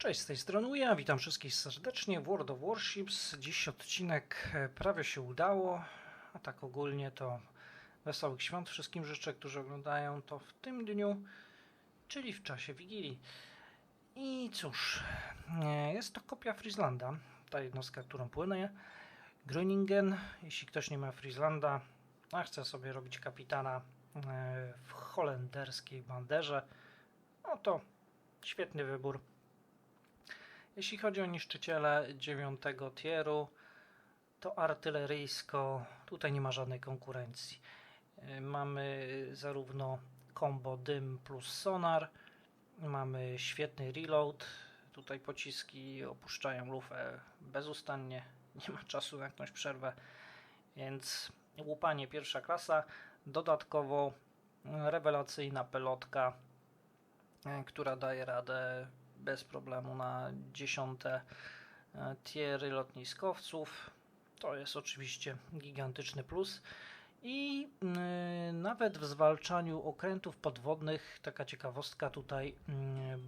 Cześć, z tej strony Uja, witam wszystkich serdecznie w World of Warships. Dziś odcinek e, prawie się udało, a tak ogólnie to wesołych świąt wszystkim życzę, którzy oglądają to w tym dniu, czyli w czasie Wigilii. I cóż, e, jest to kopia Frislanda, ta jednostka, którą płynę. Gröningen, jeśli ktoś nie ma Frislanda, a chce sobie robić kapitana e, w holenderskiej banderze, no to świetny wybór. Jeśli chodzi o niszczyciele 9 tieru, to artyleryjsko tutaj nie ma żadnej konkurencji. Yy, Mamy zarówno combo dym plus sonar, mamy świetny reload. Tutaj pociski opuszczają lufę bezustannie, nie ma czasu na jakąś przerwę, więc łupanie pierwsza klasa. Dodatkowo rewelacyjna pelotka, yy, która daje radę bez problemu na dziesiąte e, tiery lotniskowców. To jest oczywiście gigantyczny plus. I yy, nawet w zwalczaniu okrętów podwodnych, taka ciekawostka tutaj, yy,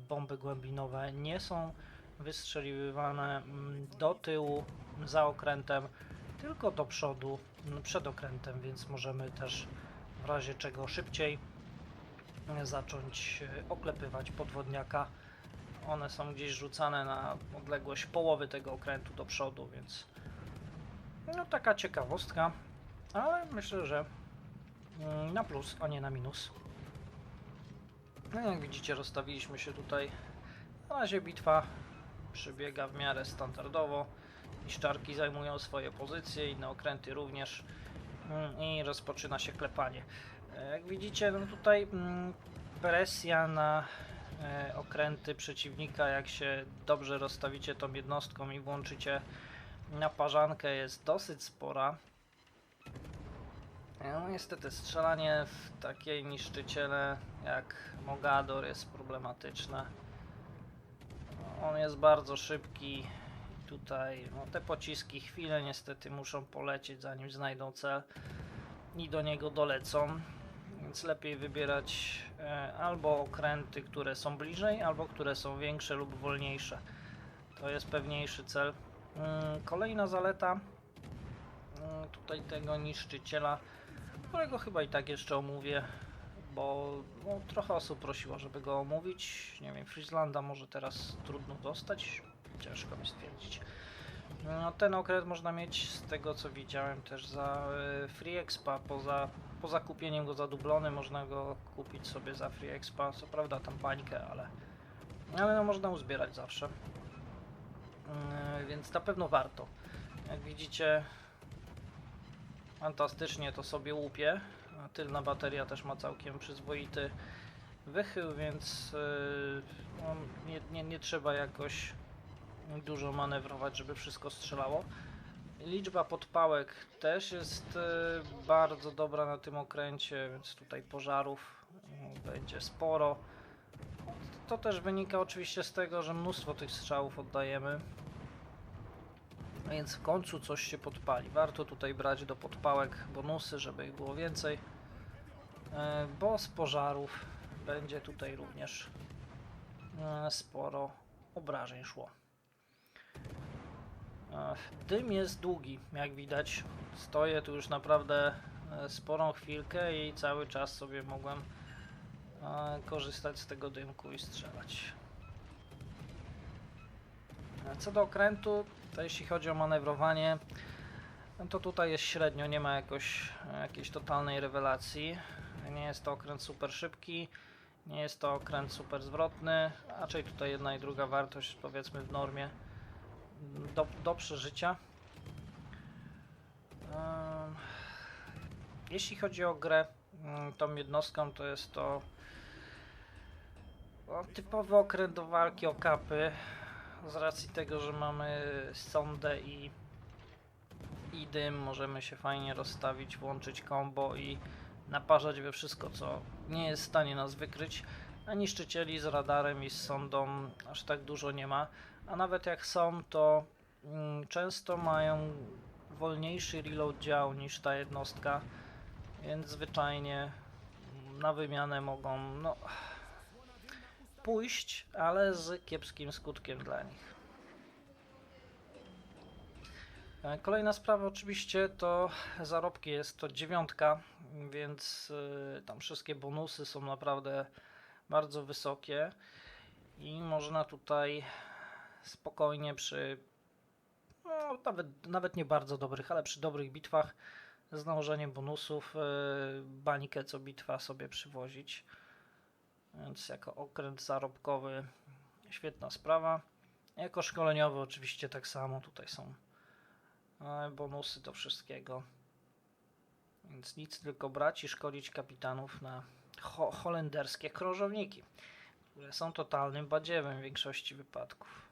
bomby głębinowe nie są wystrzeliwywane yy, do tyłu za okrętem, tylko do przodu mm, przed okrętem, więc możemy też w razie czego szybciej yy, zacząć oklepywać podwodniaka one są gdzieś rzucane na odległość połowy tego okrętu do przodu, więc no taka ciekawostka, ale myślę, że mm, na plus, a nie na minus. No jak widzicie, rozstawiliśmy się tutaj. Na razie bitwa przebiega w miarę standardowo. Niszczarki zajmują swoje pozycje, inne okręty również Mm, i rozpoczyna się klepanie. E, Jak widzicie, no tutaj mm, presja na okręty przeciwnika, jak się dobrze rozstawicie tą jednostką i włączycie naparzankę jest dosyć spora. No, niestety strzelanie w takie niszczyciele jak Mogador jest problematyczne. On jest bardzo szybki. Tutaj no, te pociski chwilę niestety muszą polecieć zanim znajdą cel i do niego dolecą. Więc lepiej wybierać e, albo okręty, które są bliżej, albo które są większe lub wolniejsze. To jest pewniejszy cel. Mm, Kolejna zaleta mm, tutaj tego niszczyciela, którego chyba i tak jeszcze omówię, bo no, trochę osób prosiło, żeby go omówić. Nie wiem, Frislanda może teraz trudno dostać, ciężko mi stwierdzić. No, ten okręt można mieć z tego co widziałem też za e, Free Expa, poza, poza kupieniem go za dublony można go kupić sobie za Free Expa, co prawda tam bańkę, ale, ale no, można uzbierać zawsze. Yy, więc na pewno warto. Jak widzicie, fantastycznie to sobie łupie. Tylna bateria też ma całkiem przyzwoity wychył, więc yy, no, nie, nie, nie trzeba jakoś dużo manewrować, żeby wszystko strzelało. Liczba podpałek też jest yy, bardzo dobra na tym okręcie, więc tutaj pożarów yy, będzie sporo. To też wynika oczywiście z tego, że mnóstwo tych strzałów oddajemy. Więc w końcu coś się podpali. Warto tutaj brać do podpałek bonusy, żeby ich było więcej. E, Bo z pożarów będzie tutaj również e, sporo obrażeń szło. Dym jest długi, jak widać. Stoję tu już naprawdę e, sporą chwilkę i cały czas sobie mogłem e, korzystać z tego dymku i strzelać. E, Co do okrętu, to jeśli chodzi o manewrowanie, no to tutaj jest średnio, nie ma jakoś, jakiejś totalnej rewelacji. Nie jest to okręt super szybki, nie jest to okręt super zwrotny, raczej tutaj jedna i druga wartość powiedzmy w normie do, do przeżycia. Jeśli chodzi o grę, mm, tą jednostką to jest to no, typowy okręt do walki o kapy. Z racji tego, że mamy sondę i, i dym, możemy się fajnie rozstawić, włączyć combo i naparzać we wszystko, co nie jest w stanie nas wykryć. A niszczycieli z radarem i z sondą aż tak dużo nie ma. A nawet jak są, to mm, często mają wolniejszy reload dział niż ta jednostka, więc zwyczajnie na wymianę mogą, no pójść, ale z kiepskim skutkiem dla nich. E, Kolejna sprawa oczywiście to zarobki, jest to dziewiątka, więc y, tam wszystkie bonusy są naprawdę bardzo wysokie i można tutaj spokojnie przy no, nawet, nawet nie bardzo dobrych, ale przy dobrych bitwach z nałożeniem bonusów y, bańkę co bitwa sobie przywozić. Więc jako okręt zarobkowy świetna sprawa. Jako szkoleniowy oczywiście tak samo tutaj są e, bonusy do wszystkiego. Więc nic tylko brać i szkolić kapitanów na ho holenderskie krążowniki, które są totalnym badziewem w większości wypadków.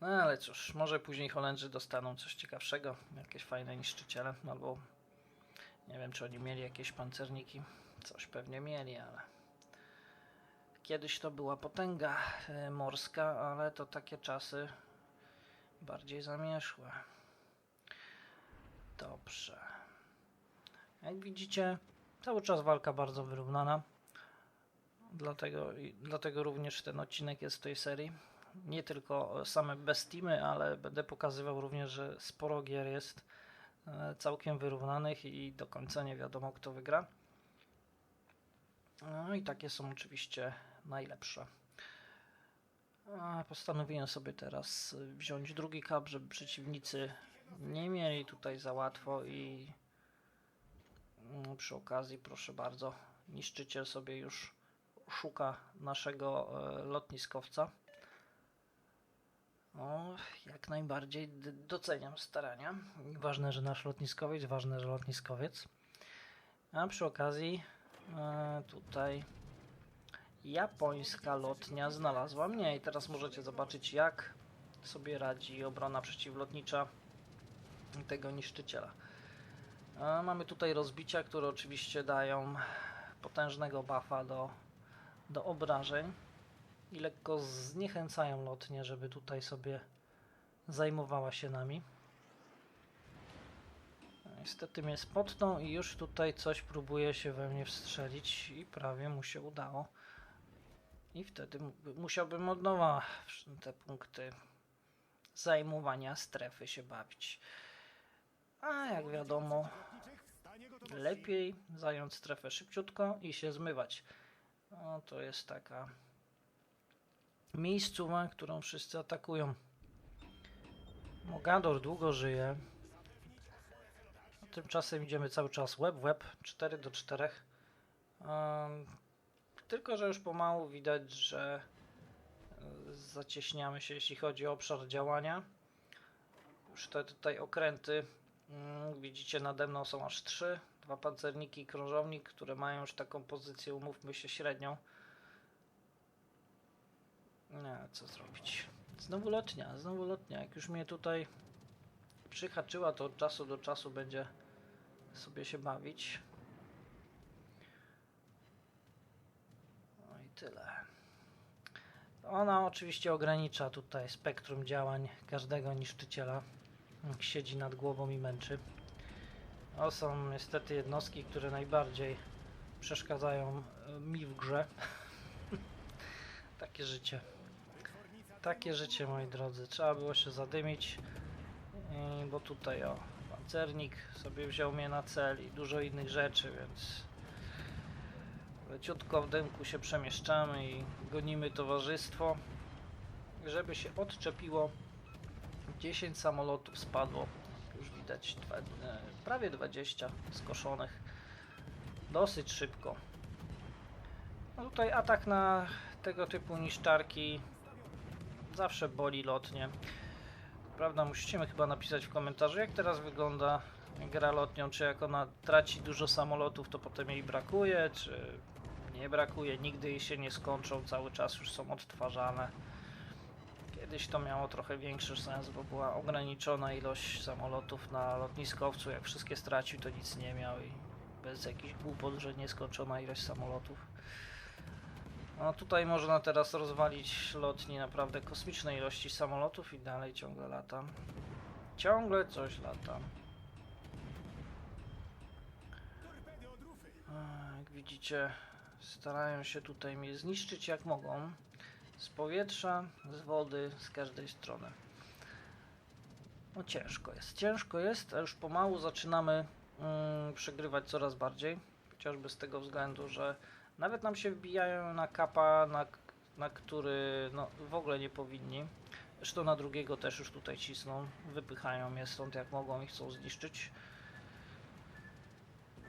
No ale cóż, może później Holendrzy dostaną coś ciekawszego, jakieś fajne niszczyciele, albo nie wiem, czy oni mieli jakieś pancerniki. Coś pewnie mieli, ale kiedyś to była potęga e, morska, ale to takie czasy bardziej zamierzchłe. Dobrze. Jak widzicie, cały czas walka bardzo wyrównana. Dlatego, dlatego również ten odcinek jest w tej serii. Nie tylko same bestimy, ale będę pokazywał również, że sporo gier jest e, całkiem wyrównanych i do końca nie wiadomo kto wygra. No i takie są oczywiście najlepsze. Postanowiłem sobie teraz wziąć drugi kap, żeby przeciwnicy nie mieli tutaj za łatwo i przy okazji, proszę bardzo, niszczyciel sobie już szuka naszego e, lotniskowca. O, jak najbardziej doceniam starania. Ważne, że nasz lotniskowiec, ważne, że lotniskowiec. A przy okazji e, tutaj japońska lotnia znalazła mnie i teraz możecie zobaczyć jak sobie radzi obrona przeciwlotnicza tego niszczyciela. Mamy tutaj rozbicia, które oczywiście dają potężnego buffa do, do obrażeń i lekko zniechęcają lotnię, żeby tutaj sobie zajmowała się nami. Niestety mnie spotnął i już tutaj coś próbuje się we mnie wstrzelić i prawie mu się udało. I wtedy musiałbym od nowa te punkty zajmowania strefy się bawić. A jak wiadomo, lepiej zająć strefę szybciutko i się zmywać. No, to jest taka miejscowa, którą wszyscy atakują. Mogador długo żyje. Tymczasem idziemy cały czas łeb w łeb, 4 do 4. Um, tylko, że już pomału widać, że zacieśniamy się, jeśli chodzi o obszar działania. Już te tutaj okręty, widzicie, nade mną są aż trzy. Dwa pancerniki i krążownik, które mają już taką pozycję, umówmy się, średnią. Nie, co zrobić? Znowu lotnia, znowu lotnia. Jak już mnie tutaj przyhaczyła, to od czasu do czasu będzie sobie się bawić. No i tyle. Ona oczywiście ogranicza tutaj spektrum działań każdego niszczyciela. Jak siedzi nad głową i męczy. To są niestety jednostki, które najbardziej przeszkadzają e, mi w grze. Takie życie. Takie życie, moi drodzy. Trzeba było się zadymić, bo tutaj o, pancernik sobie wziął mnie na cel i dużo innych rzeczy, więc leciutko w dymku się przemieszczamy i gonimy towarzystwo, żeby się odczepiło. 10 samolotów spadło, już widać dwa, e, prawie 20 skoszonych, dosyć szybko. No tutaj atak na tego typu niszczarki zawsze boli lotnie. Prawda, musicie mi chyba napisać w komentarzu, jak teraz wygląda gra lotnią, czy jak ona traci dużo samolotów, to potem jej brakuje, czy nie brakuje, nigdy jej się nie skończą, cały czas już są odtwarzane. Kiedyś to miało trochę większy sens, bo była ograniczona ilość samolotów na lotniskowcu, jak wszystkie stracił, to nic nie miał i bez jakichś głupot, że nieskończona ilość samolotów. No tutaj można teraz rozwalić lotni naprawdę kosmicznej ilości samolotów i dalej ciągle latam. Ciągle coś lata. Jak widzicie, Starają się tutaj mnie zniszczyć jak mogą. Z powietrza, z wody, z każdej strony. No ciężko jest, ciężko jest, a już pomału zaczynamy mm, przegrywać coraz bardziej. Chociażby z tego względu, że nawet nam się wbijają na kapa, na, na który no, w ogóle nie powinni. Zresztą na drugiego też już tutaj cisną, wypychają mnie stąd jak mogą i chcą zniszczyć.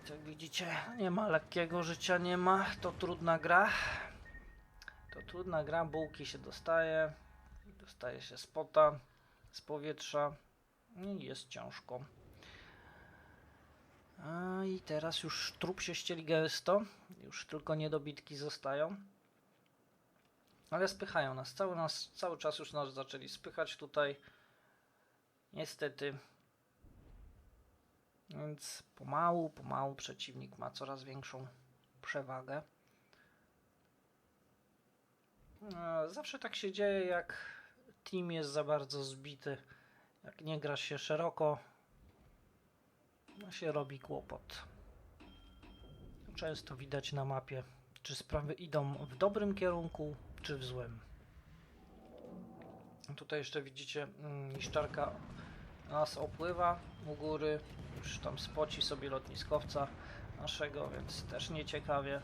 Jak widzicie, nie ma lekkiego życia, nie ma, to trudna gra. To trudna gra, bułki się dostaje, dostaje się spota, z powietrza i jest ciężko. A i teraz już trup się ścieli gęsto, już tylko niedobitki zostają. Ale spychają nas, cały, nas, cały czas już nas zaczęli spychać tutaj. Niestety. Więc pomału, pomału przeciwnik ma coraz większą przewagę. Zawsze tak się dzieje, jak team jest za bardzo zbity. Jak nie gra się szeroko, no się robi kłopot. Często widać na mapie, czy sprawy idą w dobrym kierunku, czy w złym. Tutaj jeszcze widzicie, mm, niszczarka nas opływa u góry, już tam spoci sobie lotniskowca naszego, więc też nieciekawie.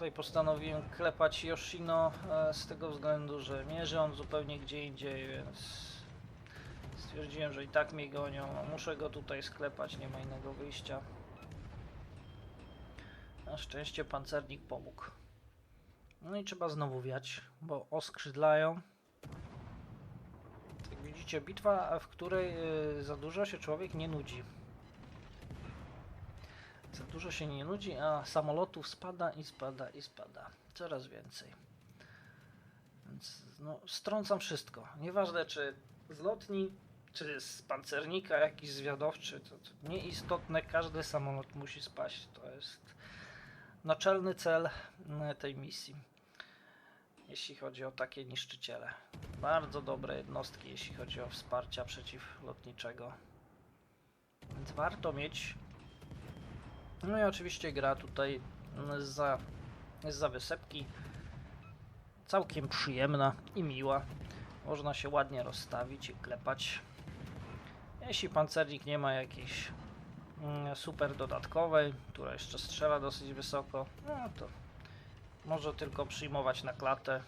Tutaj postanowiłem klepać Yoshino e, z tego względu, że mierzy on zupełnie gdzie indziej, więc stwierdziłem, że i tak mnie gonią, muszę go tutaj sklepać, nie ma innego wyjścia. Na szczęście pancernik pomógł. No i trzeba znowu wiać, bo oskrzydlają. Jak widzicie, bitwa, w której y, za dużo się człowiek nie nudzi. Dużo się nie nudzi, a samolotów spada i spada i spada. Coraz więcej. Więc no, strącam wszystko. Nieważne czy z lotni, czy z pancernika jakiś zwiadowczy, to, to nieistotne, każdy samolot musi spaść. To jest naczelny cel mm, tej misji. Jeśli chodzi o takie niszczyciele. Bardzo dobre jednostki, jeśli chodzi o wsparcia przeciwlotniczego. Więc warto mieć. No i oczywiście gra tutaj mm, za, za wysepki. Całkiem przyjemna i miła. Można się ładnie rozstawić i klepać. Jeśli pancernik nie ma jakiejś mm, super dodatkowej, która jeszcze strzela dosyć wysoko, no to może tylko przyjmować na klatę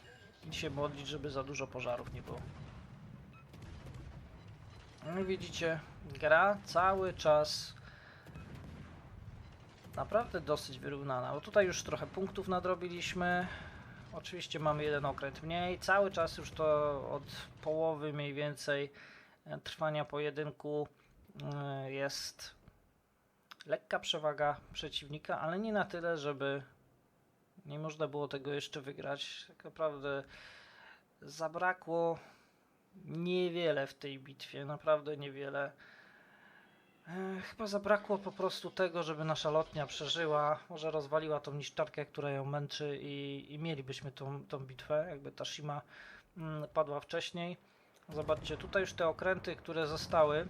i się modlić, żeby za dużo pożarów nie było. No widzicie, gra cały czas naprawdę dosyć wyrównana, bo tutaj już trochę punktów nadrobiliśmy. Oczywiście mamy jeden okręt mniej. Cały czas już to od połowy mniej więcej e, trwania pojedynku e, jest lekka przewaga przeciwnika, ale nie na tyle, żeby nie można było tego jeszcze wygrać. Tak naprawdę zabrakło niewiele w tej bitwie, naprawdę niewiele. E, Chyba zabrakło po prostu tego, żeby nasza lotnia przeżyła, może rozwaliła tą niszczarkę, która ją męczy i, i mielibyśmy tą, tą bitwę, jakby ta Shima mm, padła wcześniej. Zobaczcie, tutaj już te okręty, które zostały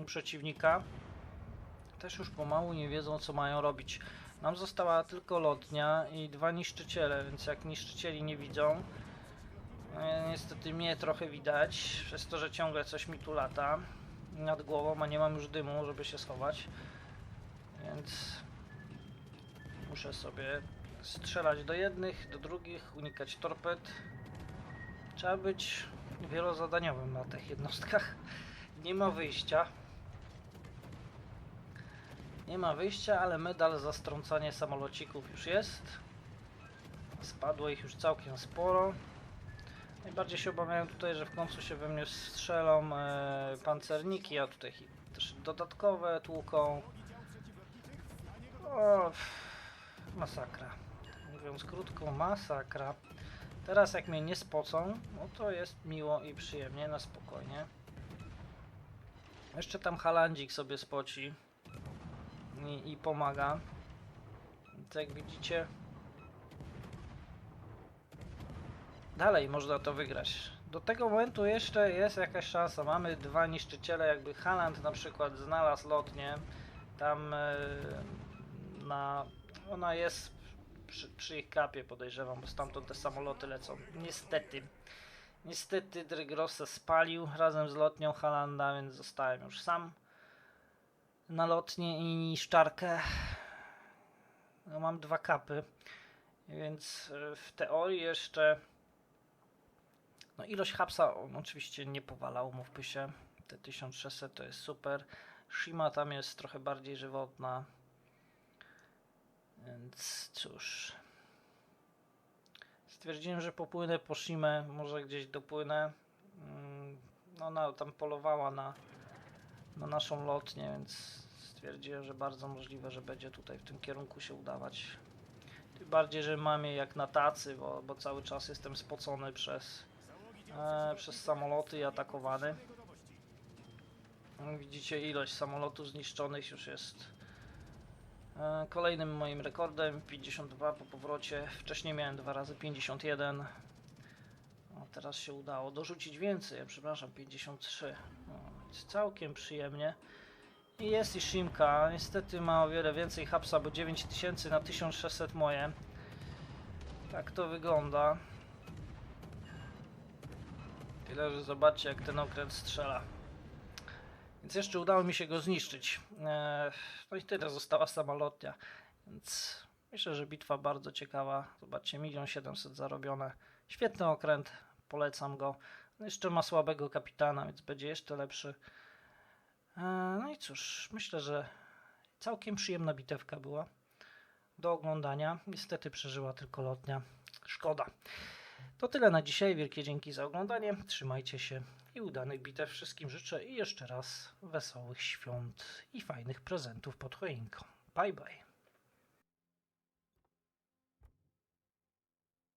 u przeciwnika, też już pomału nie wiedzą, co mają robić. Nam została tylko lotnia i dwa niszczyciele, więc jak niszczycieli nie widzą, e, niestety mnie trochę widać, przez to, że ciągle coś mi tu lata nad głową, a nie mam już dymu, żeby się schować. Więc muszę sobie strzelać do jednych, do drugich, unikać torped. Trzeba być wielozadaniowym na tych jednostkach. Nie ma wyjścia. Nie ma wyjścia, ale medal za strącanie samolocików już jest. Spadło ich już całkiem sporo. Najbardziej się obawiałem tutaj, że w końcu się we mnie strzelą e, pancerniki, a tutaj też dodatkowe tłuką. O, masakra. Mówiąc krótko, masakra. Teraz jak mnie nie spocą, no to jest miło i przyjemnie, na spokojnie. Jeszcze tam Halandzik sobie spoci i, i pomaga. Więc jak widzicie, dalej można to wygrać. Do tego momentu jeszcze jest jakaś szansa. Mamy dwa niszczyciele, jakby Haland na przykład znalazł lotnię. Tam e, na, ona jest przy, przy ich kapie podejrzewam, bo stamtąd te samoloty lecą. Niestety. Niestety Drygrossa spalił razem z lotnią Halanda, więc zostałem już sam na lotnię i niszczarkę. No, mam dwa kapy, więc e, w teorii jeszcze no ilość hapsa on oczywiście nie powala, umówmy się. Te 1600 to jest super. Shima tam jest trochę bardziej żywotna. Więc cóż. Stwierdziłem, że popłynę po Shimę, może gdzieś dopłynę. Mm, No ona tam polowała na, na naszą lotnię, więc stwierdziłem, że bardzo możliwe, że będzie tutaj w tym kierunku się udawać. Tym bardziej, że mam je jak na tacy, bo, bo cały czas jestem spocony przez, e, przez samoloty i atakowany. No, Widzicie, ilość samolotów zniszczonych już jest e, kolejnym moim rekordem. 52 po powrocie. Wcześniej miałem dwa razy 51. O, teraz się udało dorzucić więcej, ja przepraszam, 53. No, całkiem przyjemnie. I jest i Shimka. Niestety ma o wiele więcej hapsa, bo 9000 na 1600 moje. Tak to wygląda. Tyle, że zobaczcie jak ten okręt strzela. Więc jeszcze udało mi się go zniszczyć. Eee, No i tyle, została sama lotnia. Więc myślę, że bitwa bardzo ciekawa. Zobaczcie, 1 700 zarobione. Świetny okręt, polecam go. No jeszcze ma słabego kapitana, więc będzie jeszcze lepszy. Eee, No i cóż, myślę, że całkiem przyjemna bitewka była do oglądania. Niestety przeżyła tylko lotnia. Szkoda. To tyle na dzisiaj. Wielkie dzięki za oglądanie. Trzymajcie się i udanych bitew wszystkim życzę i jeszcze raz wesołych świąt i fajnych prezentów pod choinką. Bye bye.